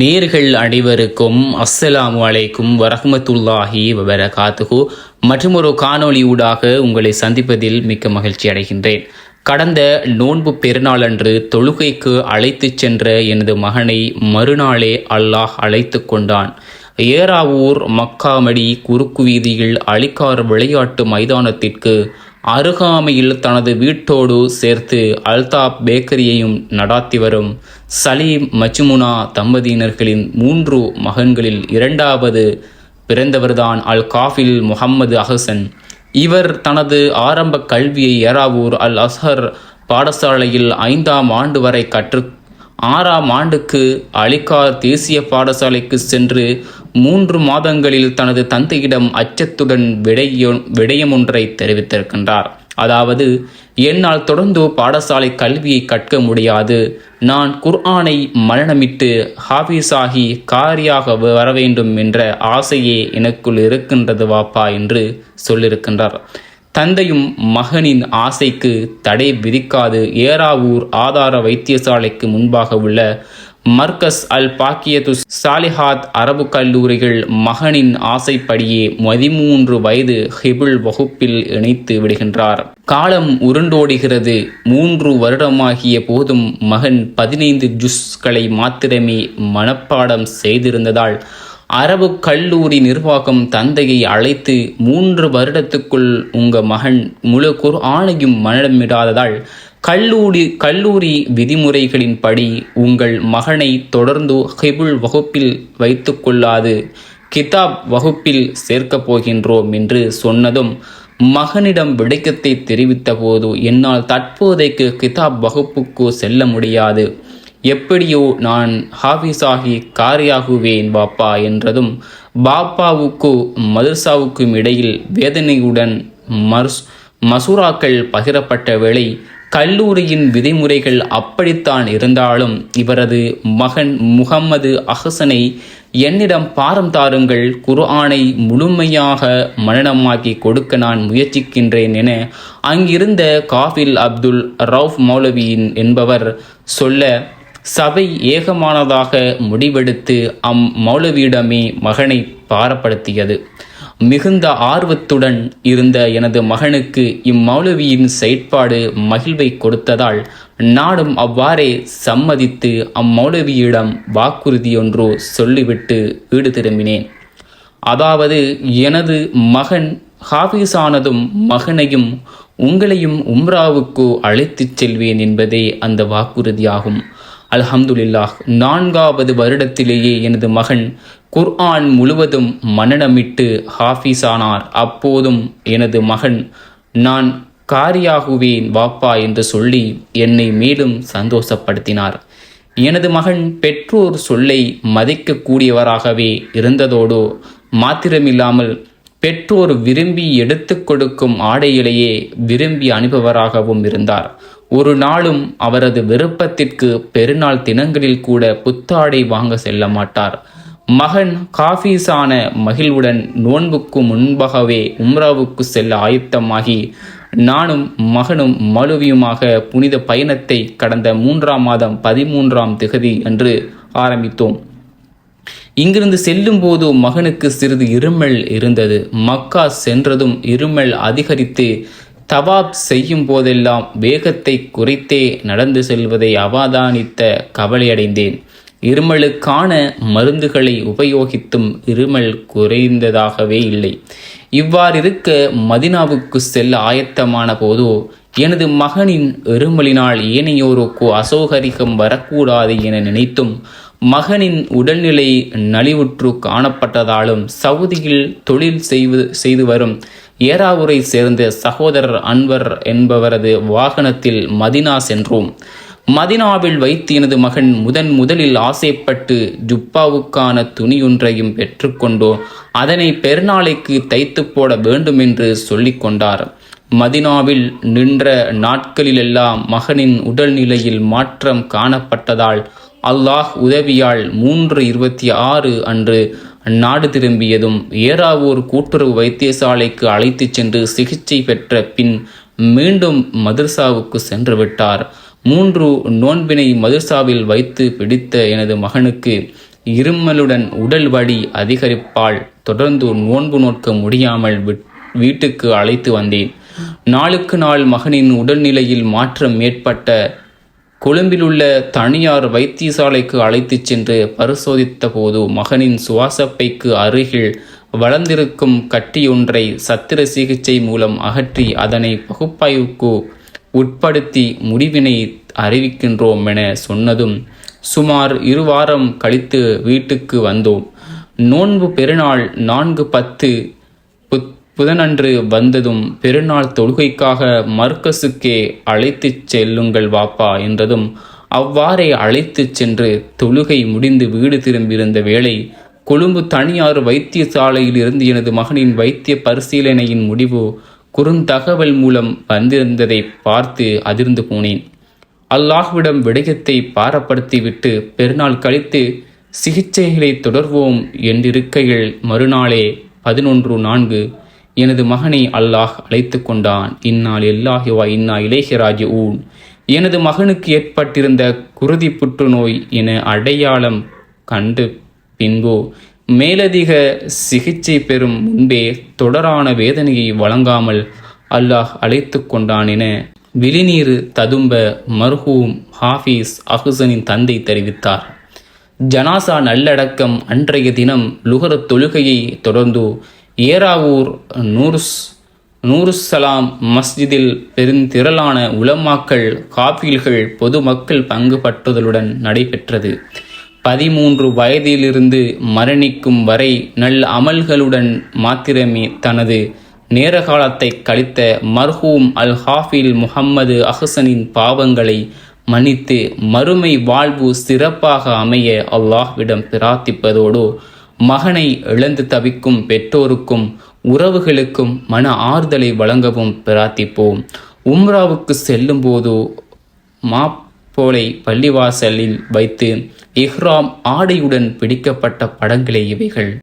நேர்கள் அனைவருக்கும் அஸ்ஸலாம் வலைக்கும் வரஹமத்துல்லாஹி வபரகாத்துகு மற்றும் ஒரு காணொளி ஊடாக உங்களை சந்திப்பதில் மிக்க மகிழ்ச்சி அடைகின்றேன். கடந்த நோன்பு பெருநாளன்று தொழுகைக்கு அழைத்துச் சென்ற எனது மகனை மறுநாளே அல்லாஹ் அழைத்து கொண்டான். ஏராவூர் மக்காமடி குறுக்கு வீதியில் அலிகார் விளையாட்டு மைதானத்திற்கு அருகாமையில் தனது வீட்டோடு சேர்த்து அல்தாப் பேக்கரியையும் நடாத்தி வரும் சலீம் மஜ்முனா தம்பதியினர்களின் மூன்று மகன்களில் இரண்டாவது பிறந்தவர்தான் அல் காஃபில் முகம்மது அஹசன். இவர் தனது ஆரம்ப கல்வியை ஏராவூர் அல் அஸ்ஹர் பாடசாலையில் ஐந்தாம் ஆண்டு வரை கற்று ஆறாம் ஆண்டுக்கு அலிகார் தேசிய பாடசாலைக்கு சென்று மூன்று மாதங்களில் தனது தந்தையிடம் அச்சத்துடன் விடைய விடயமொன்றை தெரிவித்திருக்கின்றார். அதாவது என்னால் தொடர்ந்து பாடசாலை கல்வியை கற்க முடியாது. நான் குர்ஆனை மரணமிட்டு ஹாஃபீஸாகி காரியாக வர வேண்டும் என்ற ஆசையே எனக்குள் இருக்கின்றது வாப்பா என்று சொல்லியிருக்கின்றார். தந்தையும் மகனின் ஆசைக்கு தடை விதிக்காது. ஏராவூர் ஆதார வைத்தியசாலைக்கு முன்பாக உள்ள மர்கஸ் அல் பாக்கியது சாலிஹாத் அரபு கல்லூரிகள் மகனின் ஆசைப்படியே பதிமூன்று வயது ஹிபுல் வகுப்பில் இணைத்து விடுகின்றார். காலம் உருண்டோடுகிறது. மூன்று வருடமாகிய போதும் மகன் பதினைந்து ஜுஸ்களை மாத்திரமே மனப்பாடம் செய்திருந்ததால் அரபு கல்லூரி நிர்வாகம் தந்தையை அழைத்து மூன்று வருடத்துக்குள் உங்க மகன் முழு குர் ஆணையும் மனமிடாததால் கல்லூரி கல்லூரி விதிமுறைகளின்படி உங்கள் மகனை தொடர்ந்து ஹிபுல் வகுப்பில் வைத்துக்கொள்ளாது கிதாப் வகுப்பில் சேர்க்கப் போகின்றோம் என்று சொன்னதும் மகனிடம் விடக்கத்தை தெரிவித்த போது என்னால் தற்போதைக்கு கிதாப் வகுப்புக்கு செல்ல முடியாது. எப்படியோ நான் ஹாஃபிஸாகி காரியாகுவேன் பாப்பா என்றதும் பாப்பாவுக்கு மதுர்சாவுக்கும் இடையில் வேதனையுடன் மர்ஸ் மசூராக்கள் பகிரப்பட்ட வேளை கல்லூரியின் விதிமுறைகள் அப்படித்தான் இருந்தாலும் இவரது மகன் முகம்மது அஹசனை என்னிடம் பாரம் தாருங்கள் குர்ஆனை முழுமையாக மனநமாக்கி கொடுக்க நான் முயற்சிக்கின்றேன் என அங்கிருந்த காஃபில் அப்துல் ரவுஃப் மௌலவியின் என்பவர் சொல்ல சபை ஏகமானதாக முடிவெடுத்து அம் மௌலவியிடமே மகனை பாரப்படுத்தியது. மிகுந்த ஆர்வத்துடன் இருந்த எனது மகனுக்கு இம்மௌலவியின் செயற்பாடு மகிழ்வை கொடுத்ததால் நானும் அவ்வாறே சம்மதித்து அம்மௌலவியிடம் வாக்குறுதியொன்றோ சொல்லிவிட்டு வீடு திரும்பினேன். அதாவது எனது மகன் ஹாஃபீஸானதும் மகனையும் உங்களையும் உம்ராவுக்கு அழைத்துச் செல்வேன் என்பதே அந்த வாக்குறுதியாகும். அல்ஹம்துலில்லாஹ் நான்காவது வருடத்திலேயே எனது மகன் குர்ஆன் முழுவதும் மனநமிட்டு ஹாஃபிஸானார். அப்போதும் எனது மகன் நான் காரியாகுவேன் வாப்பா என்று சொல்லி என்னை மேலும் சந்தோஷப்படுத்தினார். எனது மகன் பெற்றோர் சொல்லை மதிக்கக்கூடியவராகவே இருந்ததோடு மாத்திரமில்லாமல் பெற்றோர் விரும்பி எடுத்து கொடுக்கும் ஆடையிலேயே விரும்பி அனுபவராகவும் இருந்தார். ஒரு நாளும் அவரது விருப்பத்திற்கு பெருநாள் தினங்களில் கூட புத்தாடை வாங்க செல்ல மாட்டார். மகன் காஃபீஸான மகிழ்வுடன் நோன்புக்கு முன்பாகவே உம்ராவுக்கு செல்ல ஆயுத்தமாகி நானும் மகனும் மழுவியுமாக புனித பயணத்தை கடந்த மூன்றாம் மாதம் பதிமூன்றாம் திகதி என்று ஆரம்பித்தோம். இங்கிருந்து செல்லும் போது மகனுக்கு சிறிது இருமல் இருந்தது. மக்கா சென்றதும் இருமல் அதிகரித்து தவாப் செய்யும் போதெல்லாம் வேகத்தை குறைத்தே நடந்து செல்வதை அவதானித்த கவலையடைந்தேன். இருமலுக்கான மருந்துகளை உபயோகித்தும் இருமல் குறைந்ததாகவே இல்லை. இவ்வாறிருக்க மதினாவுக்கு செல்ல ஆயத்தமான போதோ எனது மகனின் இருமலினால் ஏனையோருக்கு அசௌகரியம் வரக்கூடாது என நினைத்தும் மகனின் உடல்நிலை நலிவுற்று காணப்பட்டதாலும் சவுதியில் தொழில் செய்வது செய்து வரும் ஏராவூரை சேர்ந்த சகோதரர் அன்வர் என்பவரது வாகனத்தில் மதினா சென்றோம். மதினாவில் வைத்து எனது மகன் முதன் முதலில் ஆசைப்பட்டு ஜுப்பாவுக்கான துணியொன்றையும் பெற்றுக்கொண்டோ அதனை பெருநாளைக்கு தைத்து போட வேண்டும் என்று சொல்லிக்கொண்டார் மதினாவில் நின்ற நாட்களிலெல்லாம் மகனின் உடல்நிலையில் மாற்றம் காணப்பட்டதால் அல்லாஹ் உதவியால் மூன்று இருபத்தி ஆறு அன்று நாடு திரும்பியதும் ஏறாவூர் கூட்டுறவு வைத்தியசாலைக்கு அழைத்துச் சென்று சிகிச்சை பெற்ற பின் மீண்டும் மதுர்சாவுக்கு சென்று விட்டார். மூன்று நோன்பினை மதுர்சாவில் வைத்து பிடித்த எனது மகனுக்கு இருமலுடன் உடல் வலி அதிகரிப்பால் தொடர்ந்து நோன்பு நோக்க முடியாமல் வீட்டுக்கு அழைத்து வந்தேன். நாளுக்கு நாள் மகனின் உடல்நிலையில் மாற்றம் ஏற்பட்ட கொழும்பிலுள்ள தனியார் வைத்தியசாலைக்கு அழைத்துச் சென்று பரிசோதித்த போது மகனின் சுவாசப்பைக்கு அருகில் வளர்ந்திருக்கும் கட்டியொன்றை சத்திர சிகிச்சை மூலம் அகற்றி அதனை பகுப்பாய்வுக்கு உட்படுத்தி முடிவினை அறிவிக்கின்றோம் என சொன்னதும் சுமார் இரு வாரம் கழித்து வீட்டுக்கு வந்தோம். நோன்பு பெருநாள் நான்கு பத்து புதனன்று வந்ததும் பெருநாள் தொழுகைக்காக மர்க்கசுக்கே அழைத்துச் செல்லுங்கள் வாப்பா என்றதும் அவ்வாறே அழைத்துச் சென்று தொழுகை முடிந்து வீடு திரும்பியிருந்த வேளை கொழும்பு தனியார் வைத்தியசாலையில் இருந்து எனது மகனின் வைத்திய பரிசீலனையின் முடிவு குறுந்தகவல் மூலம் வந்திருந்ததை பார்த்து அதிர்ந்து போனேன். அல்லாஹ்விடம் விடயத்தை பாரப்படுத்திவிட்டு பெருநாள் கழித்து சிகிச்சைகளை தொடர்வோம் என்றிருக்கையில் மறுநாளே பதினொன்று நான்கு எனது மகனை அல்லாஹ் அழைத்து கொண்டான். இந்நாள் எல்லாஹிவா இன்னா இலேஹிராஜ் ஊன் எனது மகனுக்கு ஏற்பட்டிருந்த குருதி புற்றுநோய் என அடையாளம் கண்டு பின்போ மேலதிக சிகிச்சை பெறும் முன்பே தொடரான வேதனையை வழங்காமல் அல்லாஹ் அழைத்து கொண்டான் என விழிநீர் ததும்ப மர்ஹூம் ஹாஃபீஸ் அஹுசனின் தந்தை தெரிவித்தார். ஜனாசா நல்லடக்கம் அன்றைய தினம் லுகர தொழுகையை தொடர்ந்து ஏராவூர் நூருஸ் நூருசலாம் மஸ்ஜிதில் பெருந்திரளான உலமாக்கள் காபில்கள் பொதுமக்கள் பங்கு பற்றுதலுடன் நடைபெற்றது. பதிமூன்று வயதிலிருந்து மரணிக்கும் வரை நல் அமல்களுடன் மாத்திரமே தனது நேரகாலத்தை கழித்த மர்ஹூம் அல் ஹாஃபில் முகம்மது அஹசனின் பாவங்களை மன்னித்து மறுமை வாழ்வு சிறப்பாக அமைய அல்லாஹ்விடம் பிரார்த்திப்பதோடு மகனை இழந்து தவிக்கும் பெற்றோருக்கும் உறவுகளுக்கும் மன ஆறுதலை வழங்கவும் பிரார்த்திப்போம். உம்ராவுக்கு செல்லும் போது மாப்போலை பள்ளிவாசலில் வைத்து இஹ்ராம் ஆடையுடன் பிடிக்கப்பட்ட படங்களே இவைகள்.